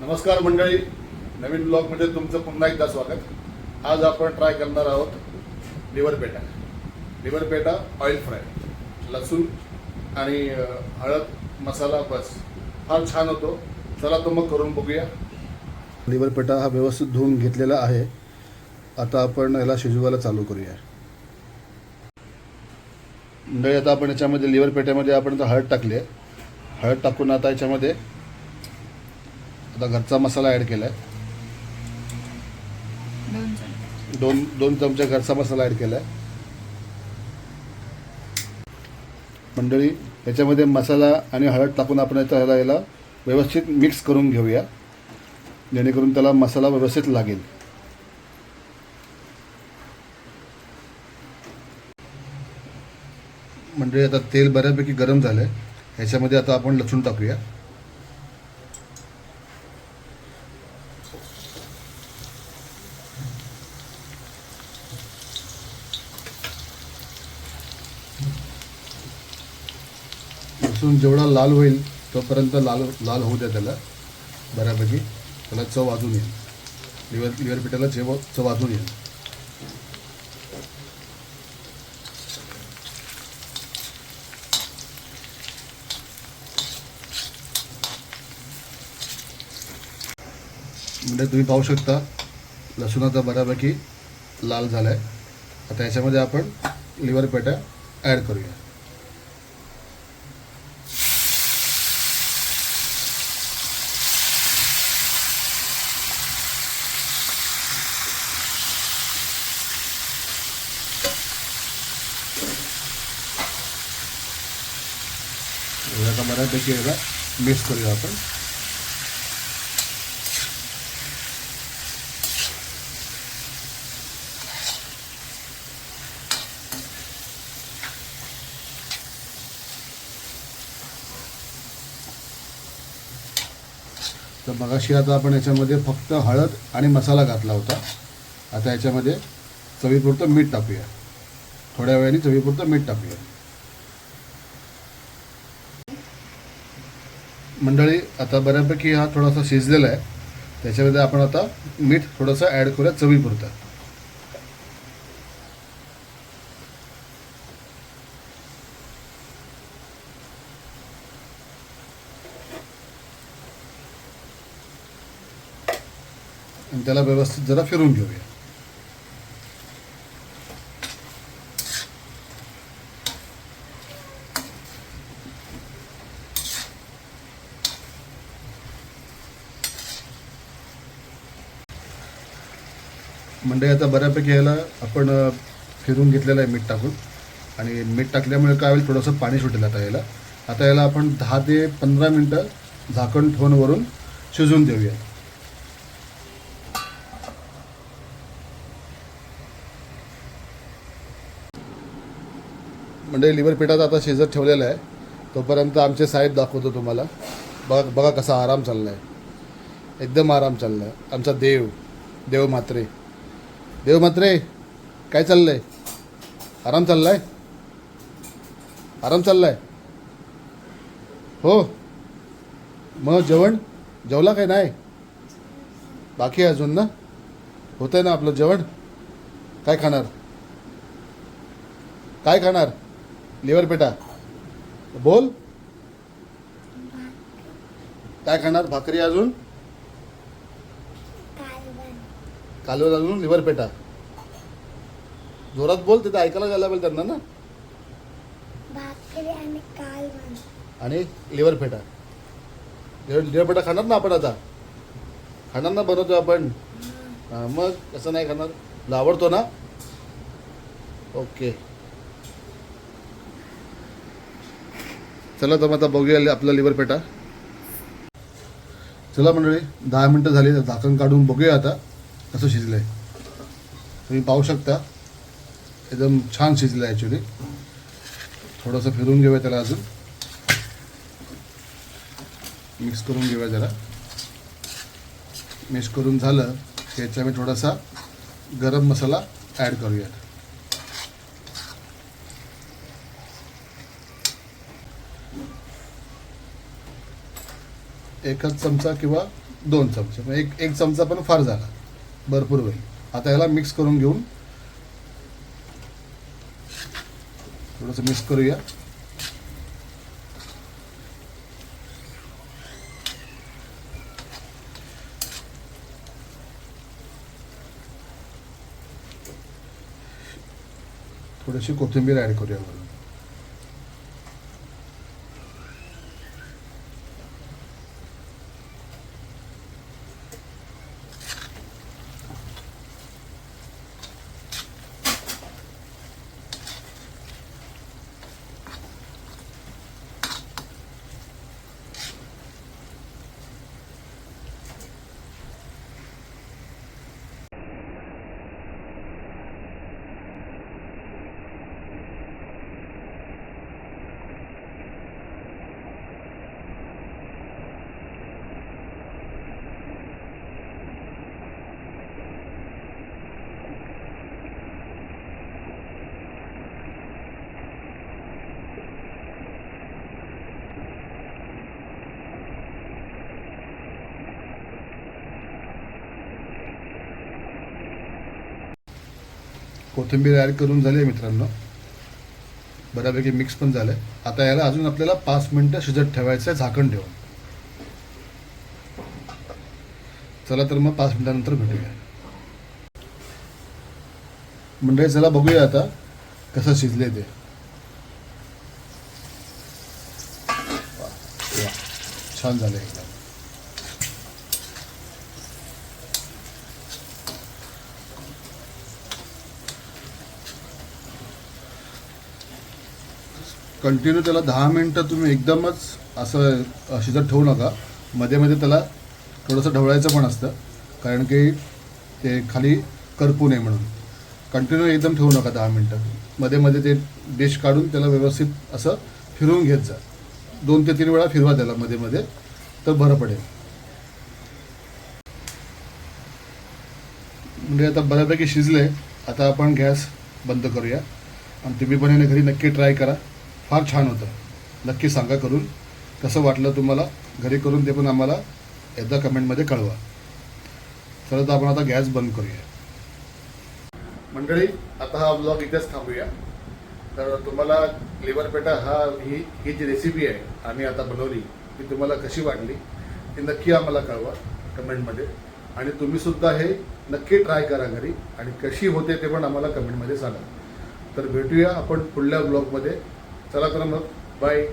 नमस्कार मंडळी. नवीन ब्लॉगमध्ये तुमचं पुन्हा एकदा स्वागत. आज आपण ट्राय करणार आहोत लिव्हर पेटा. लिव्हर पेटा ऑइल फ्राय लसूण आणि हळद मसाला बस. फार छान होतो. चला तो मग करून बघूया. लिव्हर पेटा हा व्यवस्थित धुवून घेतलेला आहे. आता आपण याला शिजवायला चालू करूया. मंडळी आता आपण याच्यामध्ये लिव्हर पेट्यामध्ये आपण हळद टाकली आहे. हळद टाकून आता याच्यामध्ये आता घरचा मसाला ॲड केला आहे दोन दोन चमचे घरचा मसाला ॲड केला आहे मंडळी याच्यामध्ये मसाला आणि हळद टाकून आपण आता ह्याला याला व्यवस्थित मिक्स करून घेऊया. जेणेकरून त्याला मसाला व्यवस्थित लागेल. म्हणजे आता तेल बऱ्यापैकी गरम झालं आहे ह्याच्यामध्ये आता आपण लसूण टाकूया. लसूण जेवढा लाल होईल तोपर्यंत लाल लाल होऊ द्या त्याला. बऱ्यापैकी. त्याला चव वाजून येईल. लिव्हर लिव्हर पिठाला चव चव वाजून येईल. म्हणजे तुम्ही पाहू शकता लसूण आता बऱ्यापैकी लाल झाला आहे आता याच्यामध्ये आपण लिव्हर पेटा ॲड करूया. हे आता बऱ्यापैकी याला मिक्स करूया आपण. तर मगाशी आता आपण याच्यामध्ये फक्त हळद आणि मसाला घातला होता. आता याच्यामध्ये चवीपुरतं मीठ टाकूया. थोड्या वेळाने चवीपुरतं मीठ टाकूया. मंडळी आता बऱ्यापैकी हा थोडासा शिजलेला आहे. त्याच्यामध्ये आपण आता मीठ थोडंसं ॲड करूया चवीपुरतं. आणि त्याला व्यवस्थित जरा फिरून घेऊया. म्हणजे आता बऱ्यापैकी याला आपण फिरून घेतलेलं आहे मीठ टाकून. आणि मीठ टाकल्यामुळे काय होईल थोडंसं पाणी सुटेल आता याला आता याला आपण दहा ते पंधरा मिनटं झाकण ठेवूनवरून शिजवून देऊया. म्हणजे लिव्हर पिठात आता शिजत ठेवलेलं आहे. तोपर्यंत आमचे साहेब दाखवतो तुम्हाला. बघा बघा कसा आराम चालला आहे एकदम आराम चालला आहे आमचा देव देव मात्रे. देवमात्रे काय चाललंय? आराम चाललाय? आराम चाललाय? हो. मग जेवण? जेवला काय नाही? बाकी अजून ना? होतंय ना आपलं जेवण? काय खाणार? काय खाणार? लिव्हर पेटा. बोल. काय खाणार? भाकरी अजून? कालवर अजून लिव्हर पेटा. जोरात बोल तिथे ऐकायला जायला पाहिजे त्यांना ना. भाकरी आणि कालवण आणि लिव्हर पेटा. लिव्हर लिव्हर पेटा खाणार ना आपण आता? खाणार ना बनवतो आपण? हा, मग कसं नाही खाणार. तुला आवडतो ना? ओके. चला तर मग आता बघूया आपला लिव्हर पेटा. चला मंडळी दहा मिनटं झाली तर झाकण काढून बघूया आता. असं शिजलं आहे तुम्ही पाहू शकता. एकदम छान शिजलं आहे ॲक्च्युली थोडंसं फिरून घेऊया त्याला अजून. मिक्स करून घेऊया जरा. मिक्स करून झालं की याच्यामध्ये थोडासा गरम मसाला ॲड करूयात एकच चमचा किंवा दोन चमचे. एक एक चमचा पण फार झाला. भरपूर होईल. आता याला मिक्स करून घेऊन थोडंसं मिक्स करूया. थोडीशी कोथिंबीर ॲड करूया वरून. कोथिंबीर ॲड करून झाली आहे मित्रांनो. बऱ्यापैकी मिक्स पण झालं आहे आता याला अजून आपल्याला पाच मिनटं शिजत ठेवायचं आहे झाकण ठेवून. चला तर मग पाच मिनटानंतर भेटूया. म्हणजे चला बघूया आता कसं शिजले ते. छान झालं एकदम. कंटिन्यू त्याला दहा मिनटं तुम्ही एकदमच असं शिजत ठेवू नका. मध्ये मध्ये त्याला थोडंसं ढवळायचं पण असतं. कारण की ते खाली करपू नये म्हणून. कंटिन्यू एकदम ठेवू नका दहा मिनटं. मध्ये मध्ये ते डिश काढून त्याला व्यवस्थित असं फिरवून घेत जा. दोन ते तीन वेळा फिरवा त्याला मध्ये मध्ये तर बरं पडेल. म्हणजे आता बऱ्यापैकी शिजले. आता आपण गॅस बंद करूया. आणि तुम्ही पण याने घरी नक्की ट्राय करा. फार छान होतं. नक्की सांगा करून. कसं वाटलं तुम्हाला? घरी करून ते पण आम्हाला एकदा कमेंटमध्ये कळवा. चला तर आपण आता गॅस बंद करूया. मंडळी आता हा ब्लॉग इथेच थांबूया. तर तुम्हाला लिव्हर पेटा हा ही ही जी रेसिपी आहे आम्ही आता बनवली ती तुम्हाला कशी वाटली ती नक्की आम्हाला कळवा कमेंटमध्ये. आणि तुम्ही सुद्धा हे नक्की ट्राय करा घरी. आणि कशी होते ते पण आम्हाला कमेंटमध्ये सांगा. तर भेटूया आपण पुढल्या ब्लॉगमध्ये. चला तर मग. बाय